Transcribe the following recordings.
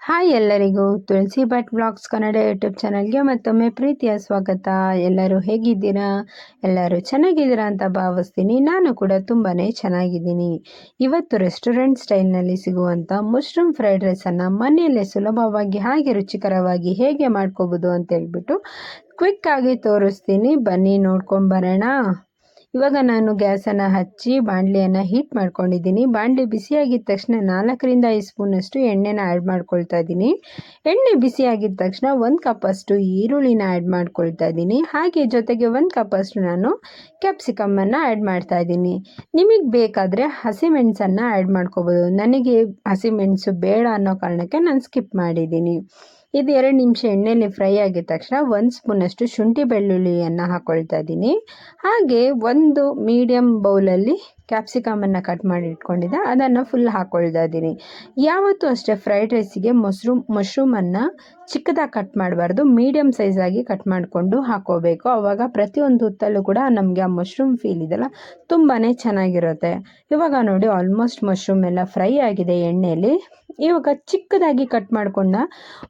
Hi ಎಲ್ಲರಿಗೂ. Tulasi Bhat blogs Kannada YouTube ಚಾನಲ್ಗೆ ಮತ್ತೊಮ್ಮೆ ಪ್ರೀತಿಯ ಸ್ವಾಗತ. ಎಲ್ಲರೂ ಹೇಗಿದ್ದೀರಾ? ಎಲ್ಲರೂ ಚೆನ್ನಾಗಿದ್ದೀರಾ ಅಂತ ಭಾವಿಸ್ತೀನಿ. ನಾನು ಕೂಡ ತುಂಬಾ ಚೆನ್ನಾಗಿದ್ದೀನಿ. ಇವತ್ತು ರೆಸ್ಟೋರೆಂಟ್ ಸ್ಟೈಲ್ನಲ್ಲಿ ಸಿಗುವಂಥ ಮಶ್ರೂಮ್ ಫ್ರೈಡ್ ರೈಸನ್ನು ಮನೆಯಲ್ಲೇ ಸುಲಭವಾಗಿ ಹಾಗೆ ರುಚಿಕರವಾಗಿ ಹೇಗೆ ಮಾಡ್ಕೋಬೋದು ಅಂತ ಹೇಳ್ಬಿಟ್ಟು ಕ್ವಿಕ್ಕಾಗಿ ತೋರಿಸ್ತೀನಿ. ಬನ್ನಿ ನೋಡ್ಕೊಂಬರೋಣ ಇವಾಗ ನಾನು ಗ್ಯಾಸನ್ನು ಹಚ್ಚಿ ಬಾಣಲಿಯನ್ನು ಹೀಟ್ ಮಾಡ್ಕೊಂಡಿದ್ದೀನಿ. ಬಾಣಲಿ ಬಿಸಿಯಾಗಿದ್ದ ತಕ್ಷಣ ನಾಲ್ಕರಿಂದ ಐದು ಸ್ಪೂನಷ್ಟು ಎಣ್ಣೆನ ಆ್ಯಡ್ ಮಾಡ್ಕೊಳ್ತಾ ಇದ್ದೀನಿ. ಎಣ್ಣೆ ಬಿಸಿಯಾಗಿದ್ದ ತಕ್ಷಣ ಒಂದು ಕಪ್ಪಷ್ಟು ಈರುಳ್ಳಿನ ಆ್ಯಡ್ ಮಾಡ್ಕೊಳ್ತಾ ಇದ್ದೀನಿ. ಹಾಗೆ ಜೊತೆಗೆ ಒಂದು ಕಪ್ಪಷ್ಟು ನಾನು ಕ್ಯಾಪ್ಸಿಕಮ್ಮನ್ನು ಆ್ಯಡ್ ಮಾಡ್ತಾ ಇದ್ದೀನಿ. ನಿಮಗೆ ಬೇಕಾದರೆ ಹಸಿಮೆಣಸನ್ನು ಆ್ಯಡ್ ಮಾಡ್ಕೋಬೋದು. ನನಗೆ ಹಸಿಮೆಣಸು ಬೇಡ ಅನ್ನೋ ಕಾರಣಕ್ಕೆ ನಾನು ಸ್ಕಿಪ್ ಮಾಡಿದ್ದೀನಿ. ಇದು ಎರಡು ನಿಮಿಷ ಎಣ್ಣೆಯಲ್ಲಿ ಫ್ರೈ ಆಗಿದ ತಕ್ಷಣ ಒಂದು ಸ್ಪೂನಷ್ಟು ಶುಂಠಿ ಬೆಳ್ಳುಳ್ಳಿಯನ್ನು ಹಾಕ್ಕೊಳ್ತಾ ಇದ್ದೀನಿ. ಹಾಗೆ ಒಂದು ಮೀಡಿಯಮ್ ಬೌಲಲ್ಲಿ ಕ್ಯಾಪ್ಸಿಕಮನ್ನು ಕಟ್ ಮಾಡಿ ಇಟ್ಕೊಂಡಿದ್ದೆ. ಅದನ್ನು ಫುಲ್ ಹಾಕ್ಕೊಳ್ತಾ ಇದ್ದೀನಿ. ಯಾವತ್ತೂ ಅಷ್ಟೇ ಫ್ರೈಡ್ ರೈಸಿಗೆ ಮಶ್ರೂಮ್ ಮಶ್ರೂಮನ್ನು ಚಿಕ್ಕದಾಗಿ ಕಟ್ ಮಾಡಬಾರ್ದು. ಮೀಡಿಯಮ್ ಸೈಜಾಗಿ ಕಟ್ ಮಾಡಿಕೊಂಡು ಹಾಕೋಬೇಕು. ಆವಾಗ ಪ್ರತಿಯೊಂದು ಹುತ್ತಲ್ಲೂ ಕೂಡ ನಮಗೆ ಆ ಮಶ್ರೂಮ್ ಫೀಲ್ ಇದೆಲ್ಲ ತುಂಬಾ ಚೆನ್ನಾಗಿರುತ್ತೆ. ಇವಾಗ ನೋಡಿ ಆಲ್ಮೋಸ್ಟ್ ಮಶ್ರೂಮ್ ಎಲ್ಲ ಫ್ರೈ ಆಗಿದೆ ಎಣ್ಣೆಯಲ್ಲಿ ಇವಾಗ ಚಿಕ್ಕದಾಗಿ ಕಟ್ ಮಾಡಿಕೊಂಡ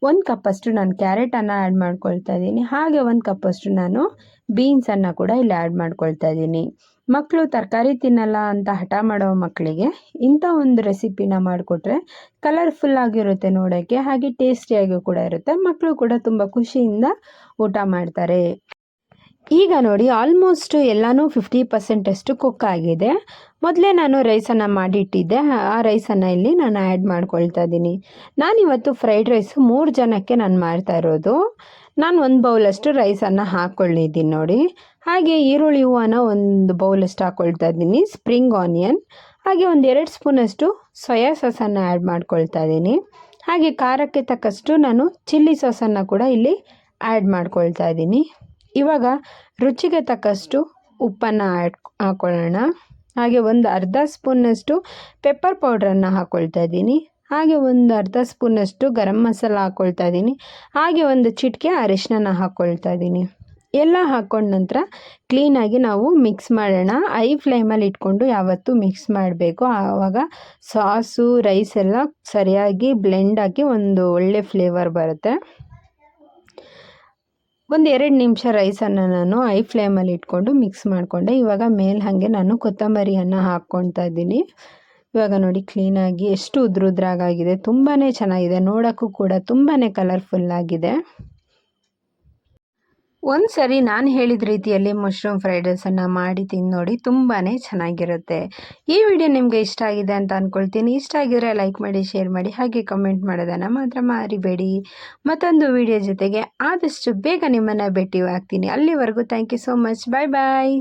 ಒಂದು ಕಪ್ಪಷ್ಟು ನಾನು ಕ್ಯಾರೆಟನ್ನು ಆ್ಯಡ್ ಮಾಡ್ಕೊಳ್ತಾ ಇದ್ದೀನಿ. ಹಾಗೆ ಒಂದು ಕಪ್ಪಷ್ಟು ನಾನು ಬೀನ್ಸನ್ನು ಕೂಡ ಇಲ್ಲಿ ಆ್ಯಡ್ ಮಾಡ್ಕೊಳ್ತಾ ಇದ್ದೀನಿ. ಮಕ್ಕಳು ತರಕಾರಿ ತಿನ್ನಲ್ಲ ಅಂತ ಹಠ ಮಾಡೋ ಮಕ್ಕಳಿಗೆ ಇಂಥ ಒಂದು ರೆಸಿಪಿನ ಮಾಡಿಕೊಟ್ರೆ ಕಲರ್ಫುಲ್ ಆಗಿರುತ್ತೆ ನೋಡೋಕ್ಕೆ ಹಾಗೆ ಟೇಸ್ಟಿಯಾಗಿ ಕೂಡ ಇರುತ್ತೆ. ಮಕ್ಕಳು ಕೂಡ ತುಂಬ ಖುಷಿಯಿಂದ ಊಟ ಮಾಡ್ತಾರೆ. ಈಗ ನೋಡಿ ಆಲ್ಮೋಸ್ಟ್ ಎಲ್ಲನೂ ಫಿಫ್ಟಿ ಪರ್ಸೆಂಟಷ್ಟು ಕುಕ್ ಆಗಿದೆ. ಮೊದಲೇ ನಾನು ರೈಸನ್ನು ಮಾಡಿಟ್ಟಿದ್ದೆ. ಆ ರೈಸನ್ನು ಇಲ್ಲಿ ನಾನು ಆ್ಯಡ್ ಮಾಡ್ಕೊಳ್ತಾ ಇದ್ದೀನಿ. ನಾನಿವತ್ತು ಫ್ರೈಡ್ ರೈಸ್ ಮೂರು ಜನಕ್ಕೆ ನಾನು ಮಾಡ್ತಾ ಇರೋದು. ನಾನು ಒಂದು ಬೌಲಷ್ಟು ರೈಸನ್ನು ಹಾಕ್ಕೊಳ್ಳಿದ್ದೀನಿ ನೋಡಿ. ಹಾಗೆ ಈರುಳ್ಳಿ ಹೂವನ ಒಂದು ಬೌಲಷ್ಟು ಹಾಕ್ಕೊಳ್ತಾ ಇದ್ದೀನಿ ಸ್ಪ್ರಿಂಗ್ ಆನಿಯನ್ ಹಾಗೆ ಒಂದು ಎರಡು ಸ್ಪೂನಷ್ಟು ಸೋಯಾ ಸಾಸನ್ನು ಆ್ಯಡ್ ಮಾಡ್ಕೊಳ್ತಾ ಇದ್ದೀನಿ. ಹಾಗೆ ಖಾರಕ್ಕೆ ತಕ್ಕಷ್ಟು ನಾನು ಚಿಲ್ಲಿ ಸಾಸನ್ನು ಕೂಡ ಇಲ್ಲಿ ಆ್ಯಡ್ ಮಾಡ್ಕೊಳ್ತಾ ಇದ್ದೀನಿ. ಇವಾಗ ರುಚಿಗೆ ತಕ್ಕಷ್ಟು ಉಪ್ಪನ್ನು ಆ್ಯಡ್ ಹಾಕ್ಕೊಳ್ಳೋಣ ಹಾಗೆ ಒಂದು ಅರ್ಧ ಸ್ಪೂನಷ್ಟು ಪೆಪ್ಪರ್ ಪೌಡ್ರನ್ನು ಹಾಕ್ಕೊಳ್ತಾ ಇದ್ದೀನಿ. ಹಾಗೆ ಒಂದು ಅರ್ಧ ಸ್ಪೂನಷ್ಟು ಗರಂ ಮಸಾಲ ಹಾಕ್ಕೊಳ್ತಾ ಇದ್ದೀನಿ. ಹಾಗೆ ಒಂದು ಚಿಟಿಕೆ ಅರಿಶಿನ ಹಾಕ್ಕೊಳ್ತಾ ಇದ್ದೀನಿ. ಎಲ್ಲ ಹಾಕ್ಕೊಂಡ ನಂತರ ಕ್ಲೀನಾಗಿ ನಾವು ಮಿಕ್ಸ್ ಮಾಡೋಣ. ಐ ಫ್ಲೇಮಲ್ಲಿ ಇಟ್ಕೊಂಡು ಯಾವತ್ತೂ ಮಿಕ್ಸ್ ಮಾಡಬೇಕು. ಆವಾಗ ಸಾಸು ರೈಸ್ ಎಲ್ಲ ಸರಿಯಾಗಿ ಬ್ಲೆಂಡ್ ಆಗಿ ಒಂದು ಒಳ್ಳೆ ಫ್ಲೇವರ್ ಬರುತ್ತೆ. ಒಂದು ಎರಡು ನಿಮಿಷ ರೈಸನ್ನು ನಾನು ಐ ಫ್ಲೇಮಲ್ಲಿ ಇಟ್ಕೊಂಡು ಮಿಕ್ಸ್ ಮಾಡಿಕೊಂಡೆ. ಇವಾಗ ಮೇಲೆ ಹಾಗೆ ನಾನು ಕೊತ್ತಂಬರಿಯನ್ನು ಹಾಕ್ಕೊಳ್ತಾ ಇದ್ದೀನಿ. ಇವಾಗ ನೋಡಿ ಕ್ಲೀನಾಗಿ ಎಷ್ಟು ಉದ್ರುದ್ರಾಗಿದೆ ತುಂಬಾ ಚೆನ್ನಾಗಿದೆ, ನೋಡೋಕ್ಕೂ ಕೂಡ ತುಂಬಾ ಕಲರ್ಫುಲ್ಲಾಗಿದೆ ಒಂದು ಸರಿ ನಾನು ಹೇಳಿದ ರೀತಿಯಲ್ಲಿ ಮಶ್ರೂಮ್ ಫ್ರೈಡ್ ರೈಸನ್ನು ಮಾಡಿ ತಿಂದು ನೋಡಿ ತುಂಬಾ ಚೆನ್ನಾಗಿರುತ್ತೆ. ಈ ವಿಡಿಯೋ ನಿಮಗೆ ಇಷ್ಟ ಆಗಿದೆ ಅಂತ ಅಂದ್ಕೊಳ್ತೀನಿ ಇಷ್ಟ ಆಗಿದ್ರೆ ಲೈಕ್ ಮಾಡಿ ಶೇರ್ ಮಾಡಿ, ಹಾಗೆ ಕಮೆಂಟ್ ಮಾಡೋದನ್ನು ಮಾತ್ರ ಮಾರಿಬೇಡಿ. ಮತ್ತೊಂದು ವಿಡಿಯೋ ಜೊತೆಗೆ ಆದಷ್ಟು ಬೇಗ ನಿಮ್ಮನ್ನು ಭೇಟಿ ಆಗ್ತೀನಿ ಅಲ್ಲಿವರೆಗೂ thank you so much bye bye